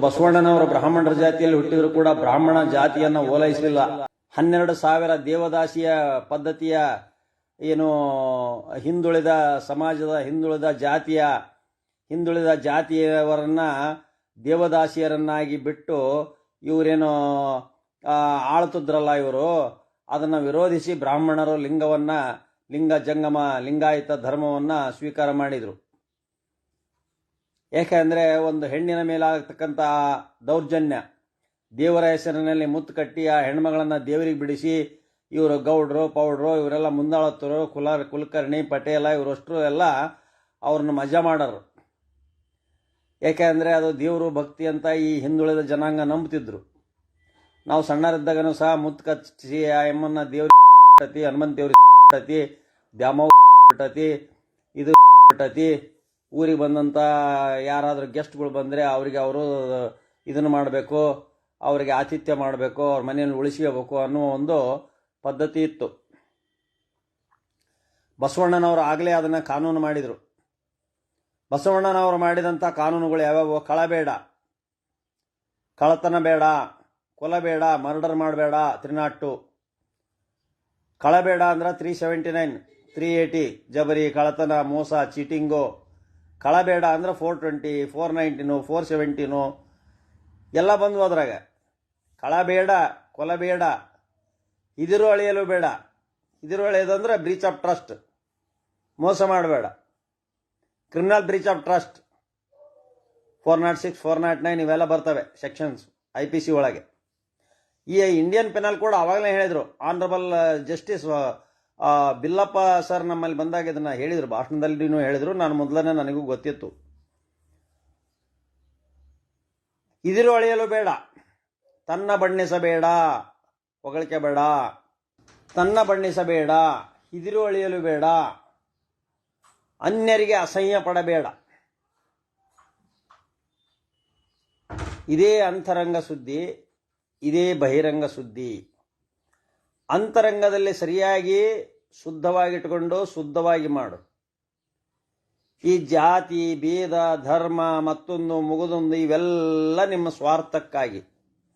ಬಸವಣ್ಣನವರು ಬ್ರಾಹ್ಮಣರ ಜಾತಿಯಲ್ಲಿ ಹುಟ್ಟಿದ್ರು ಕೂಡ ಬ್ರಾಹ್ಮಣ ಜಾತಿಯನ್ನ ಓಲೈಸಲಿಲ್ಲ. ಹನ್ನೆರಡು ಸಾವಿರ ದೇವದಾಸಿಯ ಪದ್ಧತಿಯ ಏನು ಹಿಂದುಳಿದ ಸಮಾಜದ ಹಿಂದುಳಿದ ಜಾತಿಯ ಹಿಂದುಳಿದ ಜಾತಿಯವರನ್ನ ದೇವದಾಸಿಯರನ್ನಾಗಿ ಬಿಟ್ಟು ಇವರೇನು ಆಳ್ತಿದ್ರಲ್ಲ ಇವರು? ಅದನ್ನು ವಿರೋಧಿಸಿ ಬ್ರಾಹ್ಮಣರು ಲಿಂಗವನ್ನ, ಲಿಂಗ ಜಂಗಮ, ಲಿಂಗಾಯತ ಧರ್ಮವನ್ನ ಸ್ವೀಕಾರ ಮಾಡಿದರು. ಏಕೆಂದರೆ ಒಂದು ಹೆಣ್ಣಿನ ಮೇಲಾಗತಕ್ಕಂಥ ದೌರ್ಜನ್ಯ. ದೇವರ ಹೆಸರಿನಲ್ಲಿ ಮುತ್ತು ಕಟ್ಟಿ ಆ ಹೆಣ್ಮಗಳನ್ನು ದೇವರಿಗೆ ಬಿಡಿಸಿ ಇವರು ಗೌಡ್ರು, ಪೌಡ್ರು, ಇವರೆಲ್ಲ ಮುಂದಾಳತ್ತರು ಕುಲ ಕುಲಕರ್ಣಿ, ಪಟೇಲ ಇವರಷ್ಟು ಎಲ್ಲ ಅವ್ರನ್ನ ಮಜಾ ಮಾಡೋರು. ಏಕೆಂದರೆ ಅದು ದೇವರು ಭಕ್ತಿ ಅಂತ ಈ ಹಿಂದುಳಿದ ಜನಾಂಗ ನಂಬ್ತಿದ್ರು. ನಾವು ಸಣ್ಣರಿದ್ದಾಗನೂ ಸಹ ಮುತ್ತು ಕಚ್ಚಿಸಿ ಆ ಎಮ್ಮನ್ನ ದೇವ್ರಿಗೆ ಹನುಮಂತ ದೇವ್ರಿಗೆ ಇದು ಬಿಟ್ಟತಿ ಊರಿಗೆ ಬಂದಂಥ ಯಾರಾದರೂ ಗೆಸ್ಟ್ಗಳು ಬಂದರೆ ಅವರಿಗೆ ಅವರು ಇದನ್ನು ಮಾಡಬೇಕು, ಅವರಿಗೆ ಆತಿಥ್ಯ ಮಾಡಬೇಕು, ಅವ್ರ ಮನೆಯಲ್ಲಿ ಉಳಿಸ್ಕೋಬೇಕು ಅನ್ನೋ ಒಂದು ಪದ್ಧತಿ ಇತ್ತು. ಬಸವಣ್ಣನವರು ಆಗಲೇ ಅದನ್ನು ಕಾನೂನು ಮಾಡಿದರು. ಬಸವಣ್ಣನವರು ಮಾಡಿದಂಥ ಕಾನೂನುಗಳು ಯಾವ್ಯಾವು ಕಳಬೇಡ ಕಳತನ ಬೇಡ, ಕೊಲ ಬೇಡ, ಮರ್ಡರ್ ಮಾಡಬೇಡ, ತ್ರಿನಾಟು. ಕಳಬೇಡ ಅಂದ್ರೆ three seventy nine three eighty ಜಬರಿ ಕಳತನ ಮೋಸ ಚೀಟಿಂಗು ಕಳಬೇಡ ಅಂದ್ರೆ ಫೋರ್ ಟ್ವೆಂಟಿ ಫೋರ್ ನೈಂಟಿನು ಫೋರ್ ಸೆವೆಂಟಿನು ಎಲ್ಲ ಬಂದು ಅದ್ರಾಗ. ಕಳಬೇಡ ಕೊಲಬೇಡ ಇದಿರು ಅಳೆಯಲು ಬೇಡ. ಇದಿರು ಅಳೆಯೋದಂದ್ರೆ ಬ್ರೀಚ್ ಆಫ್ ಟ್ರಸ್ಟ್ ಮೋಸ ಮಾಡಬೇಡ. Criminal breach of trust four not six four not nine ಇವೆಲ್ಲ ಬರ್ತವೆ ಸೆಕ್ಷನ್ಸ್ ಐ ಪಿ ಸಿ ಒಳಗೆ. ಈ ಇಂಡಿಯನ್ ಪೆನಲ್ ಕೂಡ ಅವಾಗಲೇ ಹೇಳಿದರು ಆನರಬಲ್ ಜಸ್ಟಿಸ್ ಬಿಲ್ಲಪ್ಪ ಸರ್ ನಮ್ಮಲ್ಲಿ ಬಂದಾಗ ಇದನ್ನ ಹೇಳಿದರು. ಭಾಷಣದಲ್ಲಿನೂ ಹೇಳಿದರು. ನಾನು ಮೊದಲನೇ ನನಗೂ ಗೊತ್ತಿತ್ತು. ಇದಿರು ಅಳೆಯಲು ಬೇಡ. ತನ್ನ ಬಣ್ಣಿಸಬೇಡ. ಹೊಗಳಿಕೆ ಬೇಡ. ತನ್ನ ಬಣ್ಣಿಸಬೇಡ. ಇದಿರು ಅಳೆಯಲು ಬೇಡ. ಅನ್ಯರಿಗೆ ಅಸಹ್ಯ ಪಡಬೇಡ. ಇದೇ ಅಂತರಂಗ ಸುದ್ದಿ, ಇದೇ ಬಹಿರಂಗ ಸುದ್ದಿ. ಅಂತರಂಗದಲ್ಲಿ ಸರಿಯಾಗಿ ಶುದ್ಧವಾಗಿಟ್ಟುಕೊಂಡು ಶುದ್ಧವಾಗಿ ಮಾಡು. ಈ ಜಾತಿ ಭೇದ ಧರ್ಮ ಮತ್ತೊಂದು ಮುಗುದೊಂದು ಇವೆಲ್ಲ ನಿಮ್ಮ ಸ್ವಾರ್ಥಕ್ಕಾಗಿ.